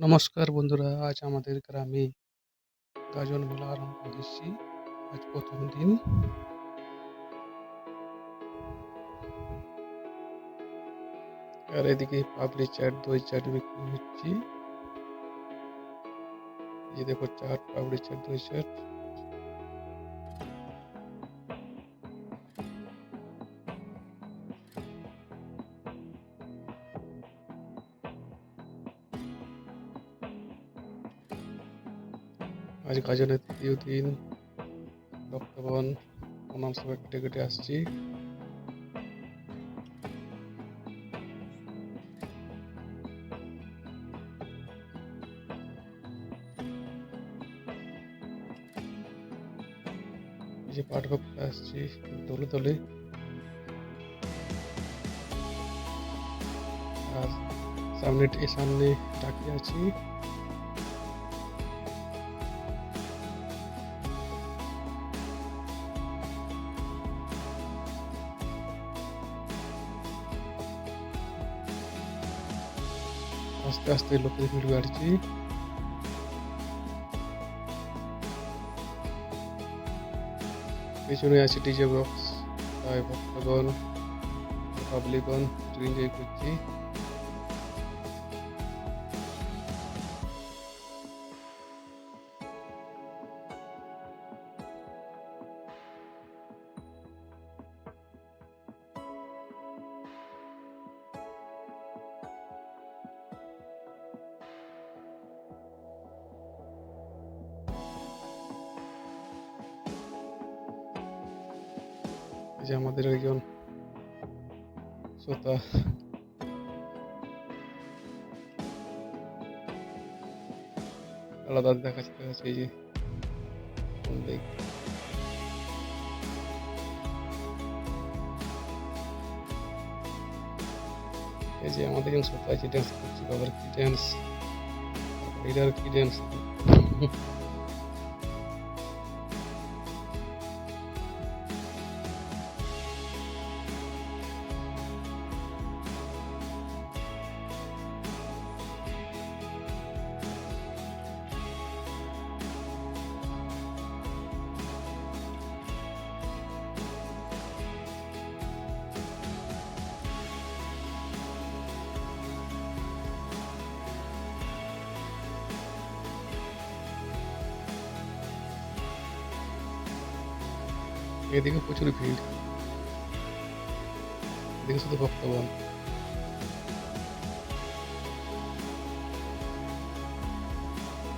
নমস্কার বন্ধুরা আজ আমাদের গ্রামে গাজন মেলা আরম্ভ হয়েছে আজ প্রথম দিন আর এদিকে পাপড়ি চাট দই চাট বিক্রি হচ্ছে এই দেখো চাট পাপড়ি চাট দই চাট আজ গাজনের তৃতীয় দিন। ভক্তগণ প্রণাম সবাই কেটে কেটে আসছি। যে পাঠ ভক্ত আসছি, দলে দলে। আর সামনে সামনে ডাকি আছি। আস্তে আস্তে লোকের ভিড় বাড়ছে। পেছনে আছে ডিজে বক্স তাই ভক্তগণ পাবলিকগণ এনজয় করছি যে আমাদের একজন শ্রোতা আলাদা দেখাচ্ছে দেখাচ্ছে এই যে কোন দিক এই যে আমাদের একজন শ্রোতা আছে ড্যান্স করছে বাবার কি ড্যান্স এটার কি ড্যান্স এদিকে প্রচুর ভিড় এদিকে শুধু ভক্তগণ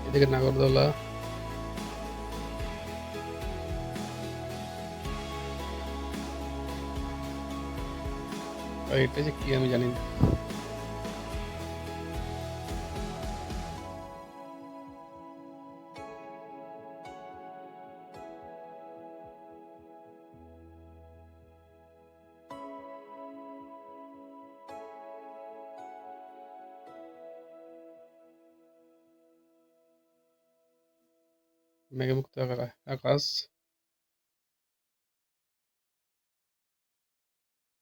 এদিকে নাগরদোলা আর এটা যে কি আমি জানি না मेरे मुख्तार आकाश